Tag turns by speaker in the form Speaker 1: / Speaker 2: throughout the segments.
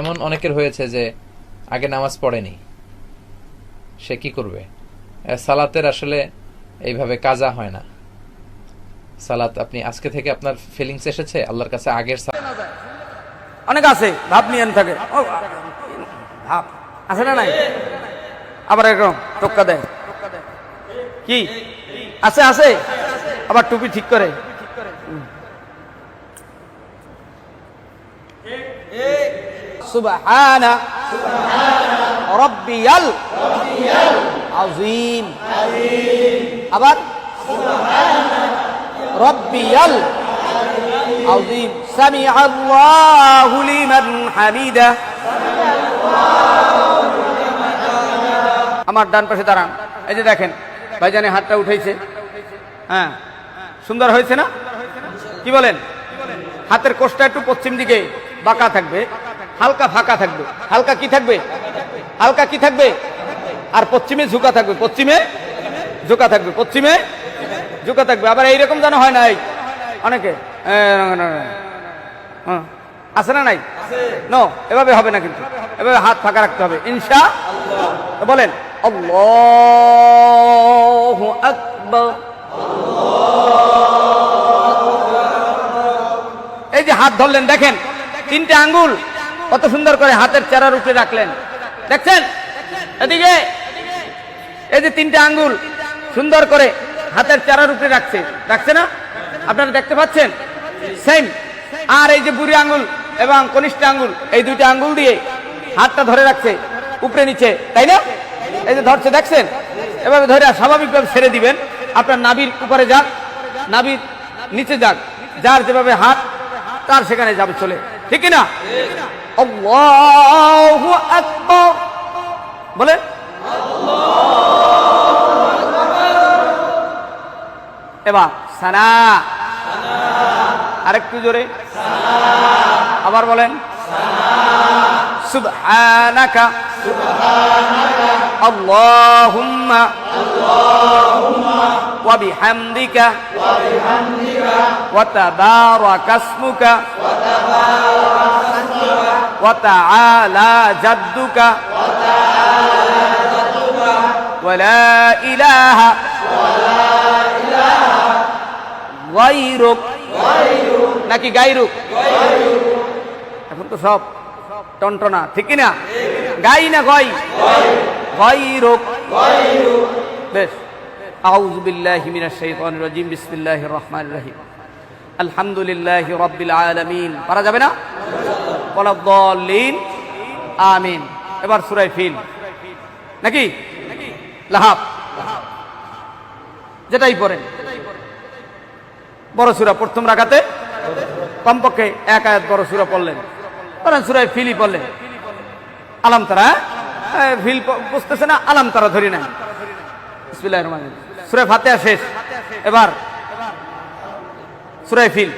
Speaker 1: এমন অনেকের হয়েছে যে আগে নামাজ পড়েনি। সে কি করবে? সালাতের আসলে এইভাবে কাজা হয় না। সালাত, আপনি আজকে থেকে আপনার ফিলিংস এসেছে? আল্লাহর কাছে আগের
Speaker 2: অনেক আছে, ভাব নিয়ে থাকে। ভাব আছে না নাই? আবার এরকম টোক্কা দেয়। কি? আছে আছে? আবার টুপি ঠিক করে। সুবহানা রব্বিয়াল আযীম আবার রব্বিয়াল عظيم سمع الله لمن حمده আমার ডান পাশে দাঁড়ান এই যে দেখেন ভাইজানে হাতটা উঠেছে হ্যাঁ সুন্দর হয়েছে না কি বলেন হাতের কোষটা একটু পশ্চিম দিকে বাঁকা থাকবে হালকা ফাঁকা থাকবে। হালকা কি থাকবে? হালকা কি থাকবে? আর পশ্চিমে ঝুঁকা থাকবে। পশ্চিমে ঝুঁকা থাকবে। পশ্চিমে ঝুঁকা থাকবে। আবার এইরকম যেন হয় না এই অনেকে। আছে না নাই? ন, এভাবে হবে না কিন্তু। এভাবে হাত ফাঁকা রাখতে হবে। ইনশা বলেন এই যে হাত ধরলেন, দেখেন, তিনটে আঙ্গুল। কত সুন্দর করে হাতের চেরার উপরে রাখলেন। দেখছেন? এদিকে। এই যে তিনটে আঙ্গুল, সুন্দর করে হাতের চারার উপরে রাখছে। রাখছে না? আপনারা দেখতে পাচ্ছেন? সেম আর এই যে বুড়ি আঙ্গুল এবং কনিষ্ঠ আঙ্গুল, এই দুইটা আঙ্গুল দিয়ে হাতটা ধরে রাখছে, উপরে নিচে। তাই না? এই যে ধরছে, দেখছেন? এভাবে ধরে স্বাভাবিকভাবে ছেড়ে দিবেন। আপনার নাবির উপরে যাক নাবির নিচে যাক। যার যেভাবে হাত, তার সেখানে যাবে, চলে। ঠিক না? আল্লাহু আকবার। বলেন এবার সানা। আরেকটু জোরে। আবার বলেন। সুবহানাকা। আল্লাহুম্মা। ওয়া বিহামদিকা। ওয়া ইসমুকা ওয়া জাদ্দুকা। ওয়া লা ইলাহা। গাইরুক নাকি গাইরুক এখন তো সব টনটনা, ঠিক না গাই না গই গাইরুক বেশ। আউযু বিল্লাহি মিনাশ শাইতানির রাজিম, বিসমিল্লাহির রহমানির রহিম। আলহামদুলিল্লাহি রাব্বিল আলামিন। পারা যাবে না? ওয়ালাদ-দাল্লিন, আমিন। এবার সূরা ফিল। নাকি? লাহাব। যেটাই পড়েন। বড় সুরা, প্রথম রাখাতে কমপক্ষে এক আয়াত বড় সুরা পড়লেন। ধরেন সুরায় ফিলি পড়লেন। আলাম তারা? ফিল বুঝতেছে না, আলাম তারা ধরি রহমানির সুরায় ফাতেহা শেষ। এবার সুরায় ফিল।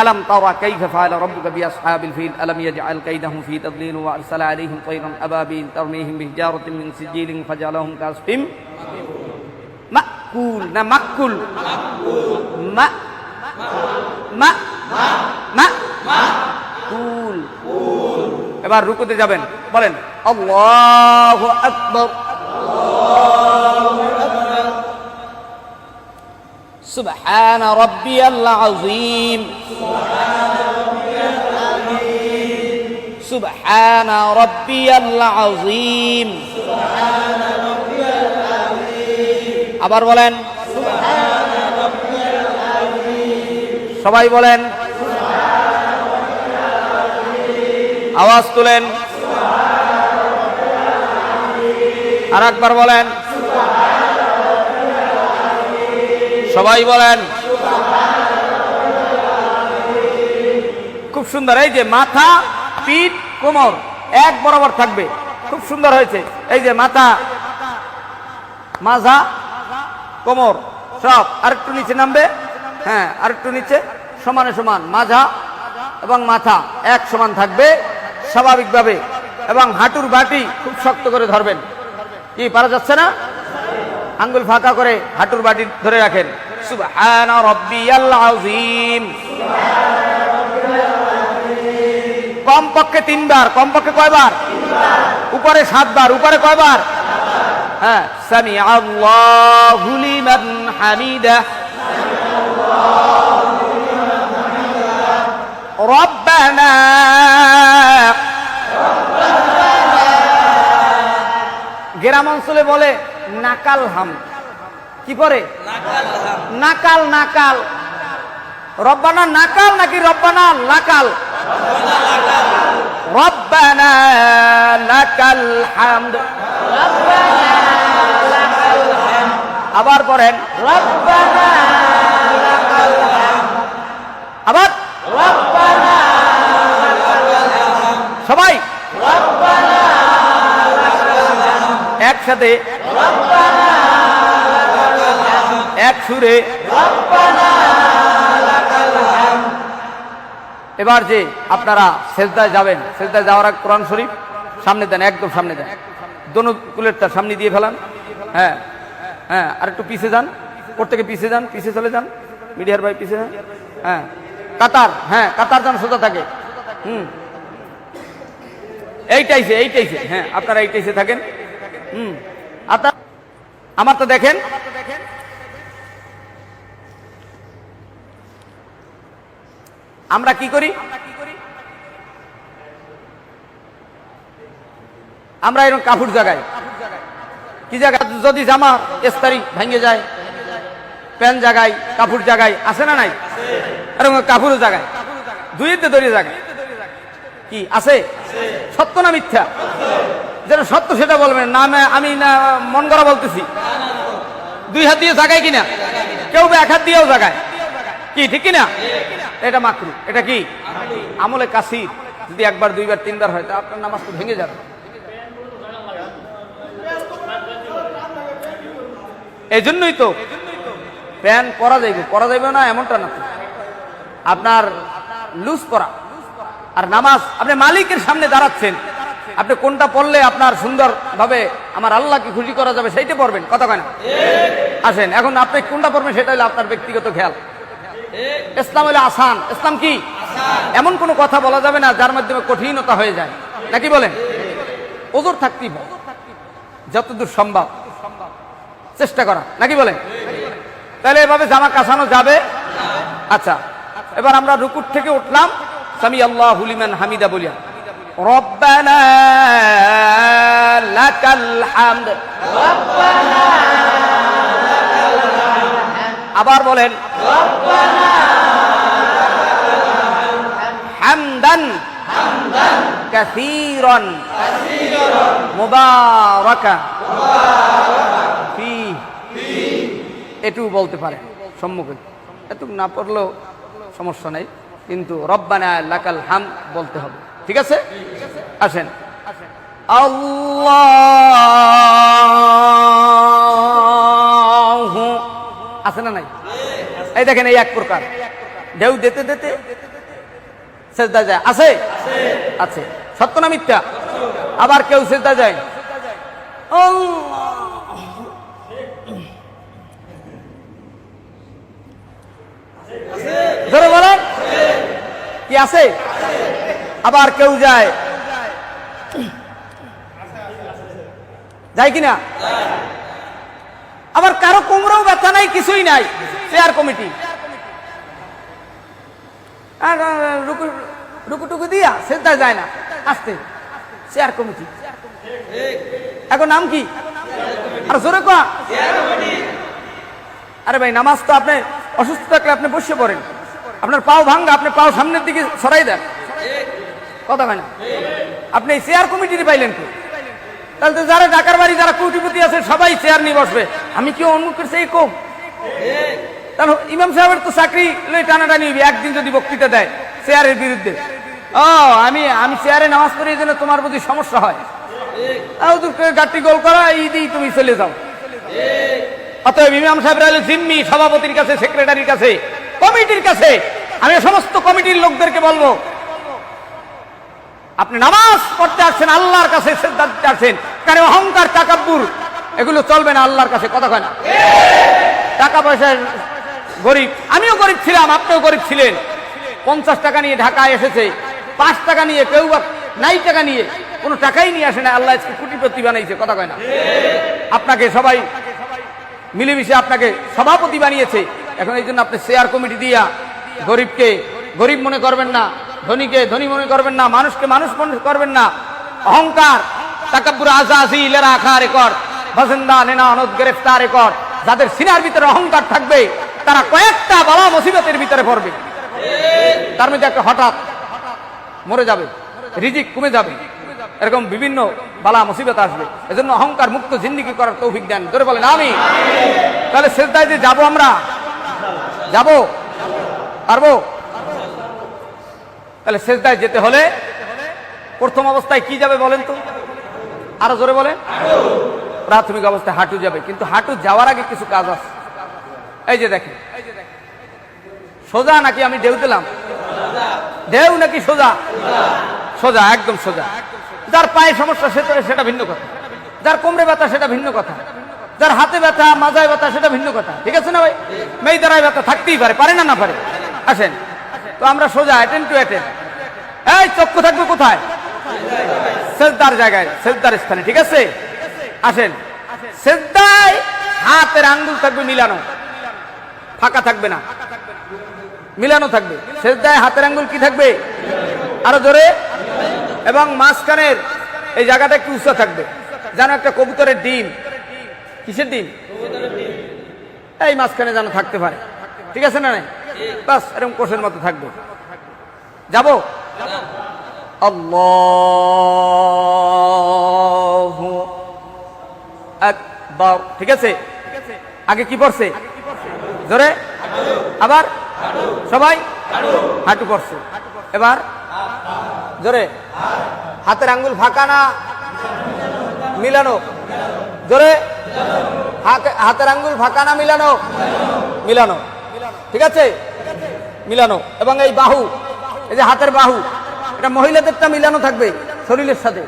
Speaker 2: ألم ترى كيف فعل ربك بأصحاب الفيل ألم يجعل كيدهم في تضليل وأرسل عليهم طيرا أبابيل ترميهم بحجارة من سجيل فجعلهم كعصف মাকুল না মাকুল মা মা মা কুল এবার রুকুতে যাবেন বলেন আল্লাহু আকবার سبحان ربي العظيم سبحان ربي العظيم আবার বলেন সবাই বলেন আওয়াজ তুলেন আর একবার বলেন সবাই বলেন। খুব সুন্দর, এই যে মাথা, পিঠ, কোমর, এক বরাবর থাকবে। খুব সুন্দর হয়েছে। এই যে মাথা মাঝা কোমর, সব আরেকটু নিচে নামবে। হ্যাঁ আরেকটু নিচে, সমানে সমান মাঝা এবং মাথা এক সমান থাকবে স্বাভাবিকভাবে এবং হাঁটুর বাটি খুব শক্ত করে ধরবেন। কি, পারা যাচ্ছে না? আঙ্গুল ফাঁকা করে হাঁটুর বাটি ধরে রাখেন। কমপক্ষে তিনবার, কমপক্ষে কয়বার? উপরে সাতবার, উপরে কয়বার? হ্যাঁ গ্রাম অঞ্চলে বলে নাকাল হাম। কি পরে? নাকাল নাকাল। রব্বানা নাকাল নাকি রব্বানা লাকাল? রব্বানা লাকাল হামদ। আবার পড়েন। রব্বানা আবার। সবাই। একসাথে। এক সুরে। এবার যে আপনারা সেজদায় যাবেন, সেজদায় যাওয়ার আগে কোরআন শরীফ, সামনে দেন, একদম সামনে দেন। দোনো কুলের তার সামনে দিয়ে ফেলান। হ্যাঁ হ্যাঁ আর একটু পিছিয়ে যান প্রত্যেকে পিছিয়ে যান পিছিয়ে চলে যান। মিডিয়ার ভাই পিছিয়ে যান। হ্যাঁ কাতার হ্যাঁ কাতার যান সোজা থাকে। হুম। এইটাইছে এইটাইছে হ্যাঁ আপনারা এইটাইছে থাকেন। হুম। আমার তো দেখেন। আমরা কি করি? আমরা এরকম কাপড় জাগাই। কি জায়গা? যদি জামা এস্তারি ভেঙে যায়, প্যান্ট জাগাই, কাপড় জাগাই, আছে না নাই? এরকম কাপড়ও জাগায় দুইতে ধরে জাগায় কি? আছে? সত্য না মিথ্যা? যেটা সত্য সেটা বলবেন। না আমি না মন করা বলতেছি। দুই হাত দিয়ে জাগায় কিনা? কেউ এক হাত দিয়েও জাগায়। কি, ঠিক কিনা? এটা মাকরু। এটা কি? আমলে কাসির। যদি একবার, দুইবার, তিনবার হয়, তা আপনার নামাজ তো ভেঙে যাবে। এই জন্যই তো প্যান পরা যাইবে। পরা যাইবে না, এমনটা না আপনার লুজ করা আর নামাজ, আপনি মালিকের সামনে দাঁড়াচ্ছেন। আপনি কোনটা পড়লে আপনার সুন্দর ভাবে আমার আল্লাহকে খুশি করা যাবে সেইটা পড়বেন। কথা কয় না? আসেন, এখন আপনি কোনটা পড়বেন সেটা হলো আপনার ব্যক্তিগত খেয়াল। ইসলাম হলো আসান। ইসলাম কি? এমন কোনো কথা বলা যাবে না যার মাধ্যমে কঠিনতা হয়ে যায়। নাকি বলেন? ওজোর থাকতেই যতদূর সম্ভব। চেষ্টা করা। নাকি বলেন? তাহলে এভাবে জামা কাছানো যাবে? আচ্ছা। এবার আমরা রুকুর থেকে উঠলাম। সামি আল্লাহ হুলিমান হামিদা বলিয়া। আবার বলেন, হামদান কাসীরান মুবারাকা। ফি এটু বলতে পারে সম্মুখে। এটুক না পড়লেও সমস্যা নেই, কিন্তু রব্বানা লাকাল হাম বলতে হবে। ঠিক আছে? আসেন। আল্লাহ আছে না নাই? এই দেখেন এই এক প্রকার। ঢেউ দিতে দিতে সেজদা যায়। আছে? আছে। সত্য না মিথ্যা? আবার কেউ সেজদা যায়? ধরে বলেন। কি আছে? আবার কেউ যায়। যায় কিনা? আবার কারও কোমরেও ব্যথা নাই কিছুই নাই। চেয়ার কমিটি আর, আর, রুকু রুকু টুকু দিয়া সেটা যায় না। আসতে। চেয়ার কমিটি এখন নাম কি? আর জোরে কয়া? আরে ভাই নামাজ তো আপনি অসুস্থ থাকলে আপনি বসে পড়েন। আপনার পাও ভাঙ্গা আপনি পাও সামনের দিকে সরাই দেন। কথা হয় না? আপনি চেয়ার কমিটি পাইলেন কি তাহলে যারা ঢাকার বাড়ি, যারা কোটিপতি আছে, সবাই চেয়ার নিয়ে বসবে। আমি কি অন্য করছি এই কম? ইমাম সাহেবের তো চাকরি লই টানাটানি একদিন যদি বক্তৃতা দেয় চেয়ারের বিরুদ্ধে। ও, আমি আমি চেয়ারে নামাজ পড়ি এই জন্য তোমার প্রতি সমস্যা হয়। তাও গাড়ি গোল করা দিয়েই তুমি চলে যাও। অতএব ইমাম সাহেবরা হলো জিম্মি, সভাপতির কাছে সেক্রেটারির কাছে কমিটির কাছে। আমি সমস্ত কমিটির লোকদেরকে বলব আপনি নামাজ পড়তে আসছেন, আল্লাহর কাছে শ্রদ্ধা দিতে আসছেন। কারণ অহংকার টাকাব্বুর এগুলো চলবে না, আল্লাহর কাছে কথা কয় না। টাকা পয়সার গরিব, আমিও গরিব ছিলাম, আপনিও গরিব ছিলেন। পঞ্চাশ টাকা নিয়ে ঢাকায় এসেছে, পাঁচ টাকা নিয়ে কেউ নাই টাকা নিয়ে, কোনো টাকাই নিয়ে আসে না, আল্লাহ আজকে কোটিপতি বানাইছে, কথা কয় না। আপনাকে সবাই মিলেমিশে আপনাকে সভাপতি বানিয়েছে। এখন এই জন্য আপনি শেয়ার কমিটি দিয়া গরিবকে, গরিব মনে করবেন না ধনীকে ধনী মনে করবেন না, মানুষকে মানুষ মনে করবেন না। অহংকার, তাকাব্বুর আজাজি, ইলেরা আখা রেকর্ড, বাসিন্দা নেনা অনদ গ্রেফতার রেকর্ড। যাদের সিনার ভিতরে অহংকার থাকবে, তারা কয়েকটা বালা মুসিবতের ভিতরে পড়বে। তার মধ্যে একটা হঠাৎ মরে যাবে, রিজিক কমে যাবে, এরকম বিভিন্ন বালা মুসিবত আসবে। এজন্য অহংকার মুক্ত জিন্দিগি করার তৌফিক দেন। ধরে বলেন আমি তাহলে শেষদায় যে যাব আমরা? যাব? পারব? তাহলে শেষদায় যেতে হলে প্রথম অবস্থায় কি যাবে বলেন তো? আরও জোরে বলেন। প্রাথমিক অবস্থায় হাঁটু যাবে, কিন্তু হাঁটু যাওয়ার আগে কিছু কাজ আছে। এই যে দেখেন। সোজা নাকি আমি ঢেউ দিলাম? ঢেউ নাকি সোজা? সোজা, একদম সোজা। যার পায়ে সমস্যা সেটা সেটা ভিন্ন কথা। যার কোমরে ব্যথা, সেটা ভিন্ন কথা। যার হাতে ব্যথা, মাজায় ব্যথা, সেটা ভিন্ন কথা। ঠিক আছে না ভাই? মেয়ে দ্বারায় ব্যথা থাকতেই পারে পারে না না পারে? আসেন। আমরা সোজা অ্যাটেন্ড টু অ্যাটেন্ড এই, চক্ষু থাকবে কোথায়? সেজদার জায়গায়, সেজদার স্থানে, ঠিক আছে? আসেন। সেজদায় হাতের আঙ্গুল থাকবে মিলানো। ফাঁকা থাকবে না। মিলানো থাকবে। সেজদায় হাতের আঙ্গুল কি থাকবে? আরও জোরে। এবং মাঝখানের এই জায়গাটা একটু উঁচা থাকবে। যেন একটা কবুতরের ডিম। কিসের ডিম? এই মাঝখানে যেন থাকতে পারে। ঠিক আছে না নাই? বাস, এরকম কোষের মতো থাকব। যাব? আকবার। ঠিক আছে? আগে কি পড়ছে? জোরে? আবার? সবাই? হাঁটু পড়ছে। এবার? জোরে? হাতের আঙ্গুল ফাঁকা না? মিলানো। জোরে? হাতে- হাতের আঙ্গুল ফাঁকা না, মিলানো? মিলানো। ঠিক আছে? মিলানো। এবং এই বাহু, এই যে হাতের বাহু, এটা মহিলাদেরটা মিলানো থাকবে শরীরের সাথে।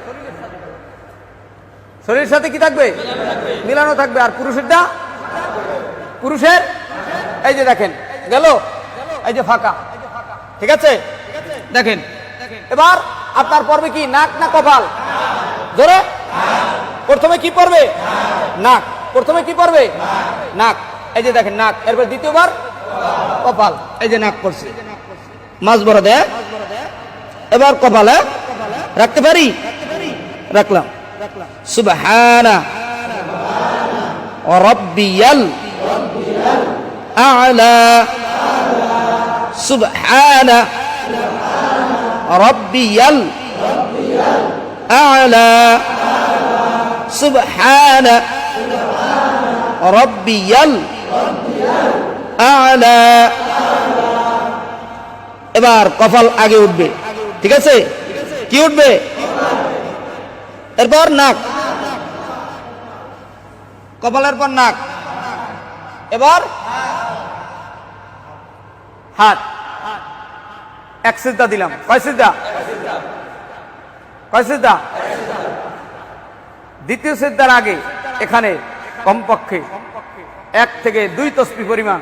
Speaker 2: শরীরের সাথে কি থাকবে? মিলানো থাকবে। আর পুরুষেরটা? পুরুষের? এই যে দেখেন, গেল? এই যে ফাঁকা। ঠিক আছে? দেখেন, এবার আপনার পর্বে কি? নাক না কপাল? ধরে প্রথমে কি পড়বে? নাক। প্রথমে কি পড়বে? নাক। এই যে দেখেন, নাক। এরপর দ্বিতীয়বার কপাল, এই যে নাক পড়ছে মাছ বড় দেয় এবার কপালে রাখতে পারি? রাখলাম। সুবহানা। রব্বিয়াল আলা। সুবহানা। রব্বিয়াল আলা। সুবহানা। রব্বিয়াল এবার কপাল আগে উঠবে। ঠিক আছে? কি উঠবে? এরপর নাক। কপালের পর নাক। এবার হাত। এক সিদ্ধা দিলাম। কয় সিদ্ধা কয় সিদ্ধা দ্বিতীয় সিদ্ধার আগে, এখানে, কমপক্ষে, এক থেকে দুই তসপি পরিমাণ।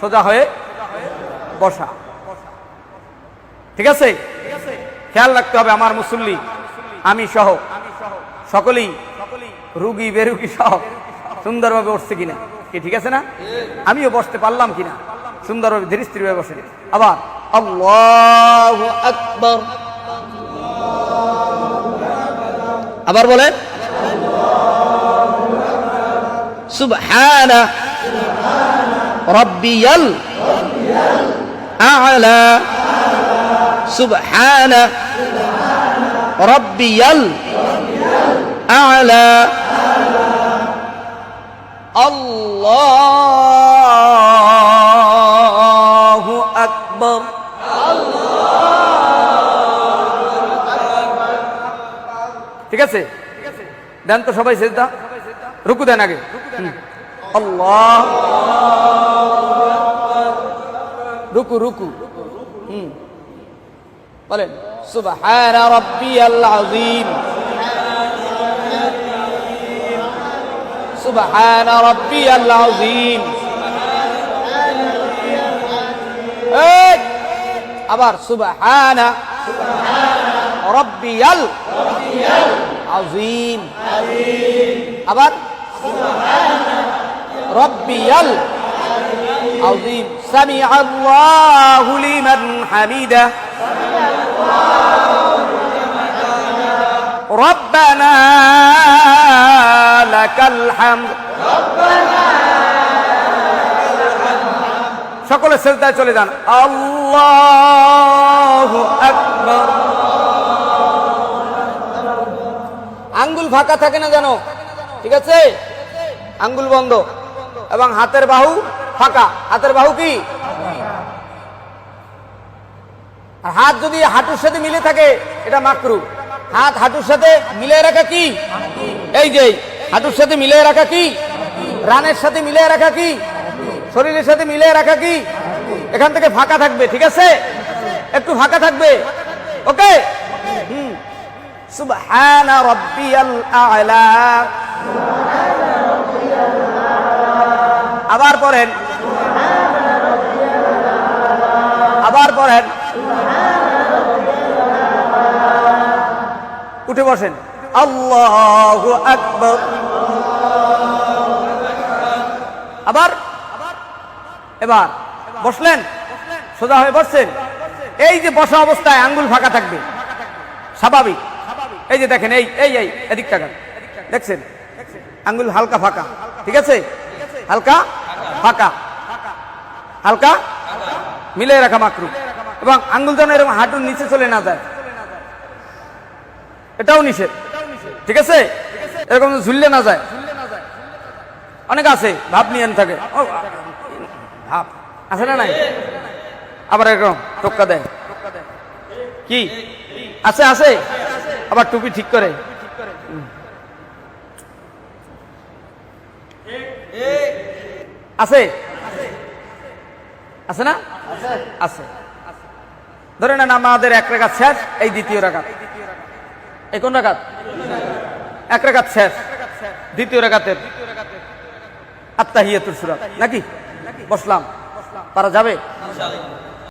Speaker 2: সোজা হয়ে বসা। ঠিক আছে? খেয়াল রাখতে হবে, আমার মুসল্লি, আমি সহ। সকলেই রুগী, বেরুগী সহ সুন্দরভাবে বসছে কিনা, কি ঠিক আছে না? আমিও বসতে পারলাম কিনা, সুন্দরভাবে ধীরে স্থিরভাবে বসে। আবার আবার বলেন সুবহানা রব্বিয়াল আ'লা সুবহানা রব্বিয়াল আ'লা আল্লাহু আকবার ঠিক আছে? দেন তো সবাই সেজদা। রুকু দেন আগে। আল্লাহ রুকু রুকু। হুম। বলেন সুবহান আযীম। আযীম। আবার সুবহানা রব্বিয়াল আজিম আবার রব্বিয়াল আজিম সামি আল্লাহু লিমান হামিদা ربنا لك الحمد সকলে সেজদায় চলে যান আল্লাহু আকবার আঙ্গুল ফাঁকা থাকে না জানো ঠিক আছে আঙ্গুল বন্ধ এবং হাতের বাহু ফাঁকা। হাতের বাহু কি? আর হাত যদি হাঁটুর সাথে মিলে থাকে, এটা মাকরু। হাত হাঁটুর সাথে মিলে রাখা কি? এই যে, হাঁটুর সাথে মিলে রাখা কি? রানের সাথে মিলে রাখা কি? শরীরের সাথে মিলে রাখা কি? এখান থেকে ফাঁকা থাকবে, ঠিক আছে? একটু ফাঁকা থাকবে। ওকে? হুম। আবার পড়েন। পড়েন উঠে বসেন। আল্লাহু আবার। এবার বসলেন। সোজা হয়ে বসছেন। এই যে বসা অবস্থায় আঙ্গুল ফাঁকা থাকবে। স্বাভাবিক। এই যে দেখেন, এই এই এই, এদিক তাকান। দেখছেন? আঙ্গুল হালকা ফাঁকা। ঠিক আছে? হালকা ফাঁকা। হালকা? মিলে রাখা মাকরু এবং আঙ্গুল যেন এরকম হাঁটুর নিচে চলে না যায়। এটাও নিষেধ। ঠিক আছে? এরকম ঝুললে না যায়। অনেক আছে, ভাব নিয়ে থাকে। ভাব আছে না নাই? আবার এরকম টোক্কা দেয়। কি? আছে আছে? আবার টুপি ঠিক করে। আছে? আছে না? আছে। ধরে নেন আমাদের এক রেখাত শেষ, এই দ্বিতীয় রেখাত। এই কোন রেখাত? এক রেখাত শেষ, দ্বিতীয় রেখাতের আত্মাহিয়াতুর সুরাত। নাকি? বসলাম। পারা যাবে?